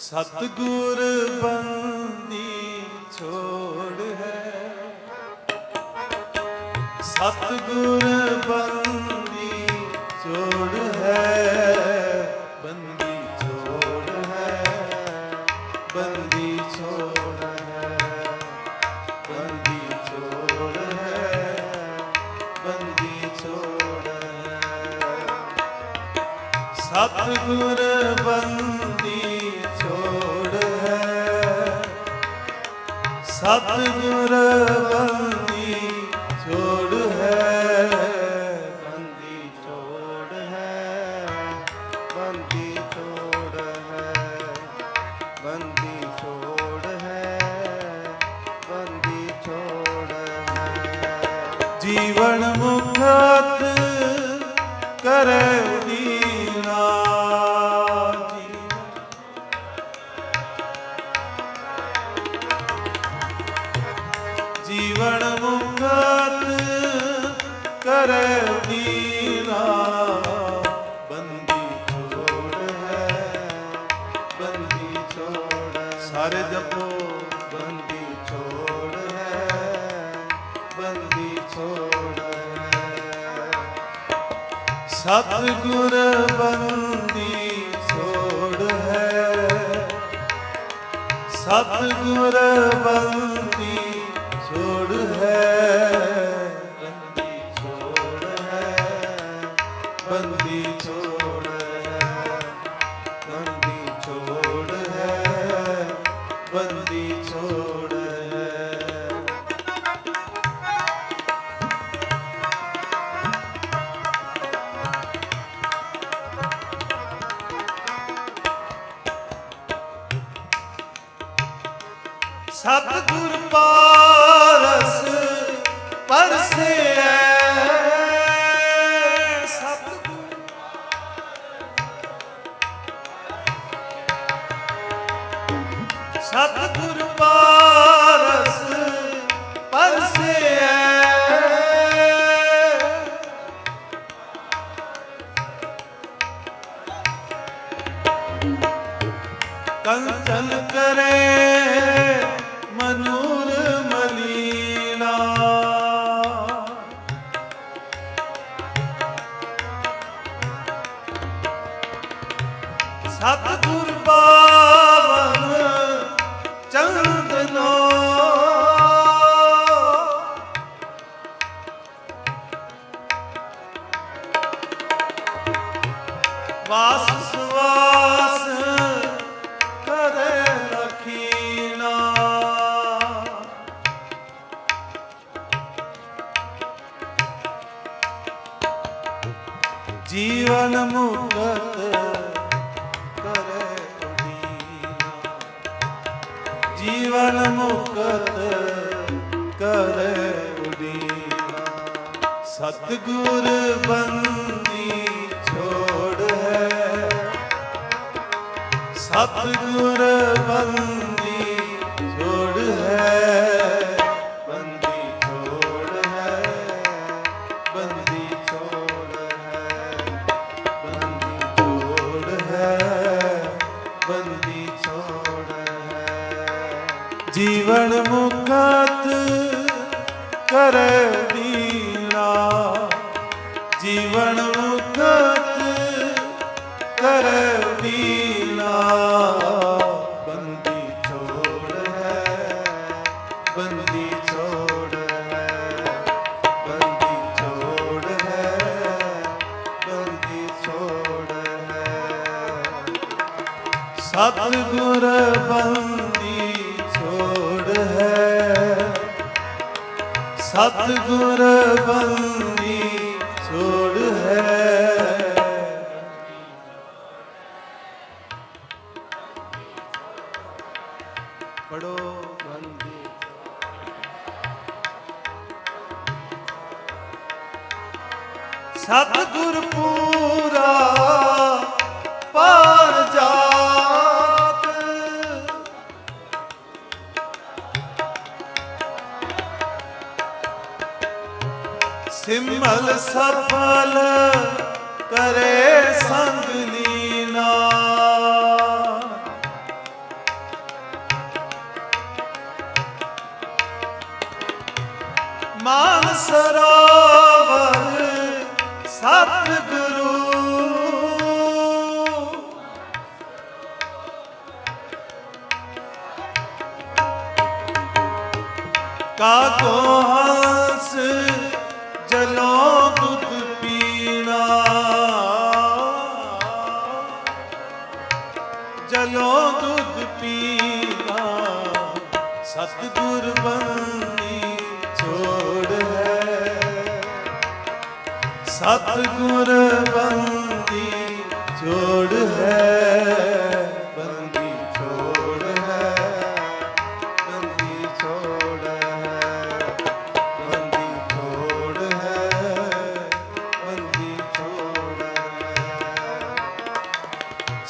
ਸਤਗੁਰ ਬੰਦੀ ਛੋੜ ਹੈ। ਸਤਗੁਰ ਬੰਦੀ ਛੋੜ ਹੈ, ਬੰਦੀ ਛੋੜ ਹੈ, ਬੰਦੀ ਛੋੜ ਹੈ, ਬੰਦੀ ਛੋੜ ਹੈ, ਬੰਦੀ ਛੋੜ ਹੈ। ਸਤਗੁਰ ਬੰਦੀ ਸਤਿਗੁਰ ਸਤਗੁਰ ਬੰਦੀ ਛੋੜ ਹੈ। ਸਤਗੁਰ ਬੰਦੀ ਸਤਿਗੁਰ ਪਾਰਸ ਪਰਸਿਆ ਸਤਿਗੁਰ ਪਾਰਸ ਪਰਸਿਆ ਕੰਚਨ ਕਰੇ ਮਨੂਰ ਸਤਿਗੁਰ ਬੰਦ ਸਤਿਗੁਰ ਪੂਰਾ ਪਾਰ ਜਾਤ ਸਿਮਲ ਸਫਲ ਕਰੇ ਸੰਗ ਸਰੋਵਰ ਸਤਿਗੁਰੂ। ਕਾਕੋ ਹੰਸ ਜਲੋਂ ਦੁੱਧ ਪੀਣਾ। ਜਲੋਂ ਦੁੱਧ ਪੀਣਾ। ਸਤਿਗੁਰ ਬੰਦੀ ਸਤਿਗੁਰ ਬੰਦੀ ਛੋੜ ਹੈ, ਬੰਦੀ ਛੋੜ ਹੈ, ਬੰਦੀ ਛੋੜ ਹੈ, ਬੰਦੀ ਛੋੜ ਹੈ, ਬੰਦੀ ਛੋੜ ਹੈ।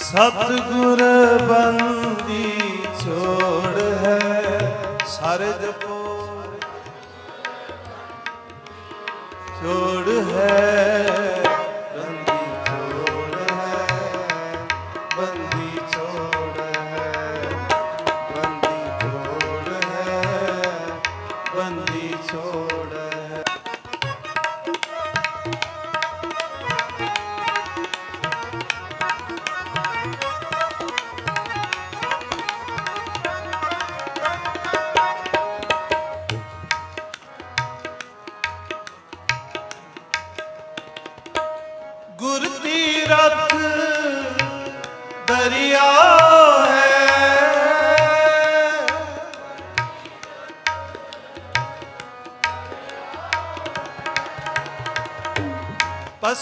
ਸਤਿਗੁਰ ਬੰਦੀ ਛੋੜ ਹੈ, ਸਾਰੇ ਜਪੋ ਹੈ।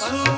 azul.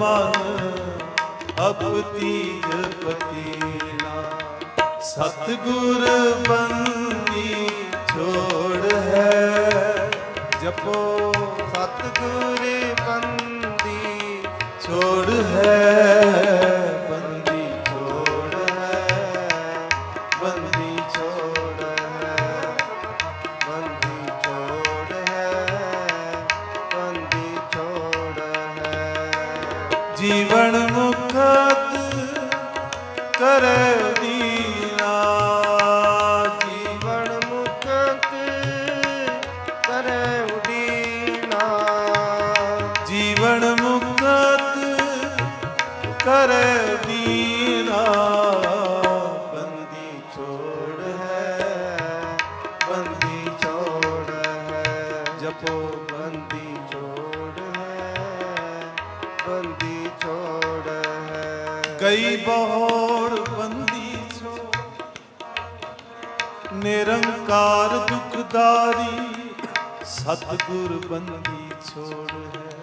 ਮਨ ਅਪਤੀ ਜਪਤੀਨਾ ਸਤਿਗੁਰ ਬੰਦੀ ਛੋੜ ਹੈ। ਜਪੋ ਸਤਿਗੁਰ ਬੰਦੀ ਛੋੜ ਹੈ। ਕਰੈ ਦੀਨਾ ਬੰਦੀ ਛੋੜ ਹੈ, ਬੰਦੀ ਛੋੜ ਹੈ, ਜਪੋ ਬੰਦੀ ਛੋੜ ਹੈ, ਬੰਦੀ ਛੋੜ ਹੈ। ਗਈ ਬਹੋੜ ਬੰਦੀ ਛੋੜ, ਨਿਰੰਕਾਰ ਦੁਖਦਾਰੀ, ਸਤਿਗੁਰ ਬੰਦੀ ਛੋੜ ਹੈ,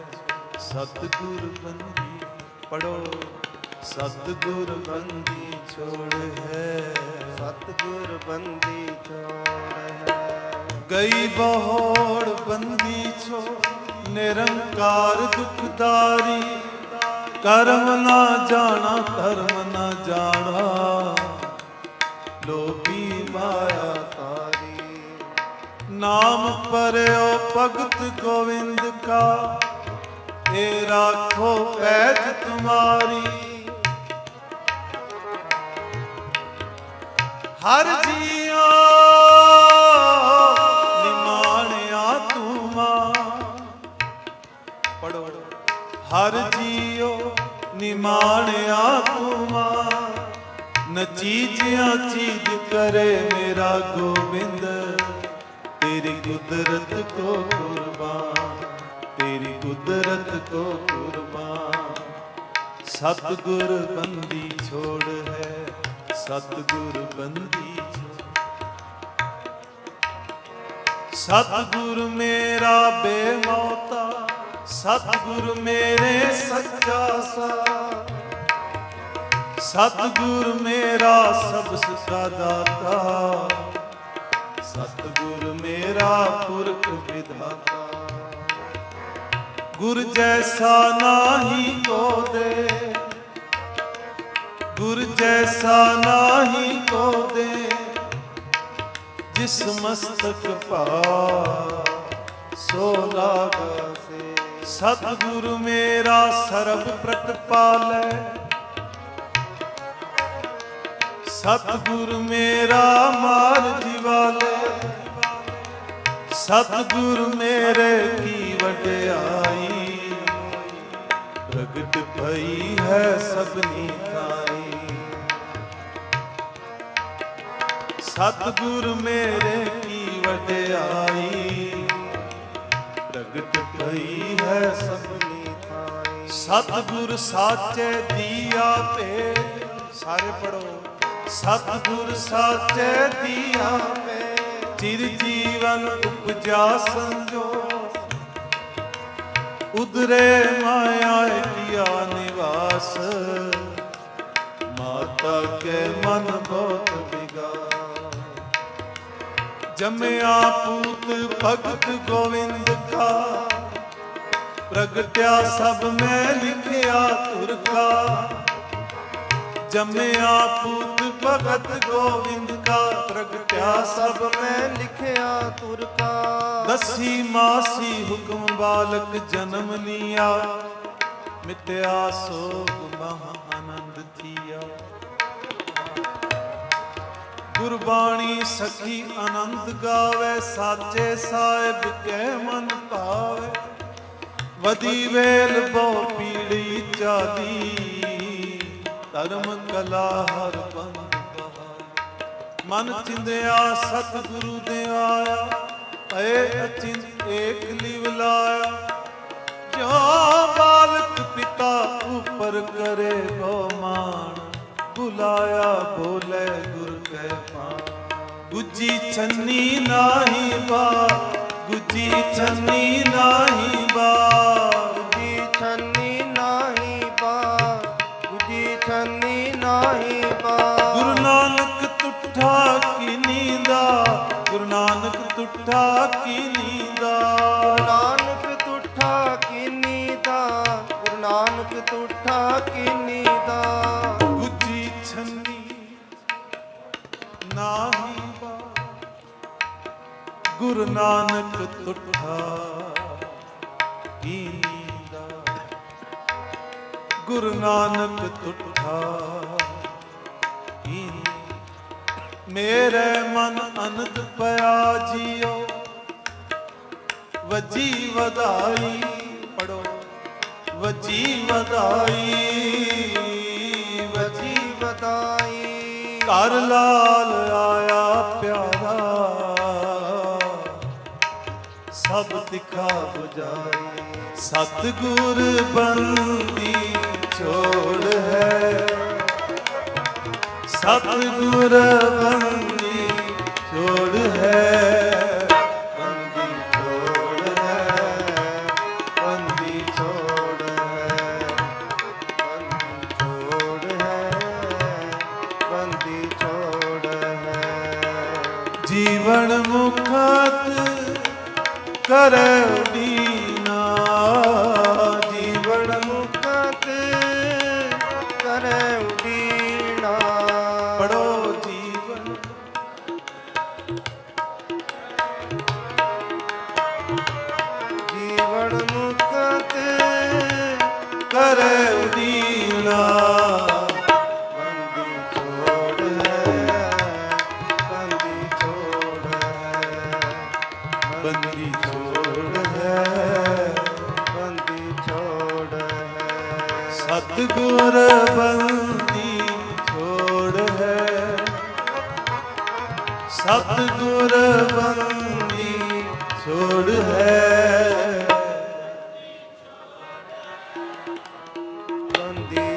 ਸਤਿਗੁਰ ਬੰਦੀ ਪੜੋ ਸਤਿਗੁਰ ਬੰਦੀ ਛੋੜ ਹੈ। ਸਤਿਗੁਰ ਬੰਦੀ ਛੋੜ ਹੈ। ਗਈ ਬਹੋੜ ਬੰਦੀ ਛੋ ਨਿਰੰਕਾਰ ਦੁਖਦਾਰੀ ਕਰਮ ਨਾ ਜਾਣਾ ਧਰਮ ਨਾ ਜਾਣਾ। ਲੋਭੀ ਮਾਇਆ ਤਾਰੀ ਨਾਮ ਪਰਿਓ ਭਗਤ ਗੋਵਿੰਦ ਕਾ। ਇਹ ਰਾਖੋ ਪੈਜ ਤੁਮਾਰੀ। ਹਰ ਜੀਓ ਨਿਮਾਣਿਆ ਤੁਮਾ ਪੜੋ ਹਰ ਜੀਓ ਨਿਮਾਣਿਆ ਤੁਮਾ ਨਚੀਜਿਆ ਚੀਜ ਕਰੇ ਮੇਰਾ ਗੋਬਿੰਦ। ਤੇਰੀ ਕੁਦਰਤ ਕੋ ਕੁਰਬਾਨ। ਤੇਰੀ ਕੁਦਰਤ ਕੋ ਕੁਰਬਾਨ। ਸਤਗੁਰ ਬੰਦੀ ਛੋੜ ਹੈ। ਸਤਗੁਰ ਬੰਦੀ ਛੋੜ ਸਤਿਗੁਰ ਮੇਰਾ ਬੇਮੌਤਾ, ਸਤਿਗੁਰ ਮੇਰੇ ਸੱਚਾ ਸਾਥ ਸਤਿਗੁਰ ਮੇਰਾ ਸਭ ਸੁਖਾ ਦਾਤਾ। ਸਤਿਗੁਰ ਮੇਰਾ ਪੁਰਖ ਵਿਧਾਤਾ। ਗੁਰ ਜੈਸਾ ਨਾਹੀ ਕੋ ਜੈਸਾ ਨਾਹੀ ਕੋ ਦੇ ਜਿਸ ਮਸਤਕ ਭਾ ਸੋ ਲਾਗਾ ਸੇ ਸਤਿਗੁਰ ਮੇਰਾ ਸਰਬ ਪ੍ਰਤਪਾਲੈ ਸਤਿਗੁਰ ਮੇਰਾ ਮਾਰ ਦਿਵਾਲੇ ਸਤਿਗੁਰ ਮੇਰੇ ਕੀ ਵਡਿਆਈ ਪ੍ਰਗਟ ਭਈ ਹੈ ਸਭਨੀ ਥਾਈ ਸਤਿਗੁਰ ਮੇਰੇ ਕੀ ਵਡਿਆਈ, ਪ੍ਰਗਟ ਭਈ ਹੈ ਸਭਨੀ ਥਾਈ। ਸਤਿਗੁਰ ਸਾਚੇ ਦੀਆ ਪੇ ਸਾਰੇ ਪੜੋ ਸਤਿਗੁਰ ਸਾਚੇ ਦੀਆ ਮੈਂ ਚਿਰ ਜੀਵਨ ਉਪਜਾ ਸੰਜੋ। ਉਦਰੇ ਮਾਇਆ ਜਮਿਆ ਪੂਤ ਭਗਤ ਗੋਵਿੰਦ ਕਾ। ਪ੍ਰਗਟਿਆ ਸਭ ਮੈਂ ਲਿਖਿਆ ਤੁਰ ਕਾ। ਜਮਿਆ ਪੂਤ ਭਗਤ ਗੋਵਿੰਦ ਕਾ। ਪ੍ਰਗਟਿਆ ਸਭ ਮੈਂ ਲਿਖਿਆ ਤੁਰ ਕਾ। ਦਸੀ ਮਾਸੀ ਹੁਕਮ ਬਾਲਕ ਜਨਮ ਲਿਆ। ਮਿਟਿਆ ਸੋਗ ਮਹਾ ਆਨੰਦ ਥੀਆ। ਗੁਰਬਾਣੀ ਸਖੀ ਆਨੰਦ ਗਾਵੇ, ਸਾਚੇ ਸਾਹਿਬ ਕੈ ਮਨ ਭਾਵੇ। ਵਦੀ ਵੇਲ ਬਹੁ ਪੀੜੀ ਚਾਲੀ ਧਰਮ ਕਲਾ ਹਰ ਬੰਦ ਮਨ ਚਿੰਦਿਆ, ਸਤਿਗੁਰੂ ਦੇ ਆਇਆ ਏ ਅਚਿੰਤ ਏਕ ਲਿਵ ਲਾਇਆ। ਜੋ ਗੁੱਜੀ ਛੰਨੀ ਨਾਹੀ ਬਾ ਗੁੱਜੀ ਛੰਨੀ ਨਾਹੀ ਬਾ। ਗੁਜੀ ਛੰਨੀ ਨਾਹੀ ਪਾ ਗੁਜੀ ਛੰਨੀ ਨਾਹੀ ਪਾ ਗੁਰੂ ਨਾਨਕ ਤੁਠਾ ਕੀ ਨੀਂਦਾ ਗੁਰੂ ਨਾਨਕ ਤੁਠਾ ਕੀ ਨੀਂਦਾ। ਨਾਨਕ ਤੁਠਾ ਕੀਨੀ ਦਾ ਗੁਰੂ ਨਾਨਕ ਤੁਠਾ ਕੀਨੀ ਗੁਰੂ ਨਾਨਕ ਤੁਠਾ ਕੀ ਨੀਂਦਾ ਗੁਰੂ ਨਾਨਕ ਤੁਠਾ ਕੀ ਮੇਰੇ ਮਨ ਅਨੰਦ ਪਿਆ ਜੀਓ, ਵਜੀ ਵਧਾਈ ਪੜੋ, ਵਜੀ ਵਧਾਈ, ਵਜੀ ਜੀ ਬਤਾਈ ਘਰ ਲਾਲ ਆਇਆ ਪਿਆਰਾ ਸਭ ਤਿਖਾ 부ਜਾਈ ਸਤਗੁਰ ਬੰਦੀ ਛੋੜ ਹੈ। ਸਤਗੁਰ ਬੰਦੀ ਛੋੜ ਹੈ। ਕਰ ਉਡੀਨਾ ਜੀਵਨ ਮੁਕਤ ਕਰੈ ਉਡੀਣਾ ਪੜੋ ਜੀਵਨ ਜੀਵਨ ਮੁਕਤ ਕਰੈ ਉਡੀਨਾ ਬੰਦੀ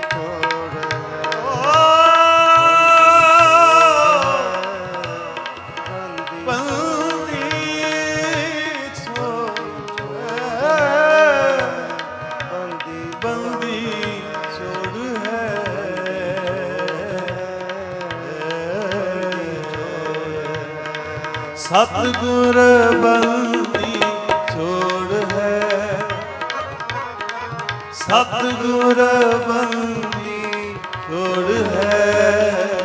ਸਤਿਗੁਰ ਬੰਦੀ ਛੋੜ ਹੈ।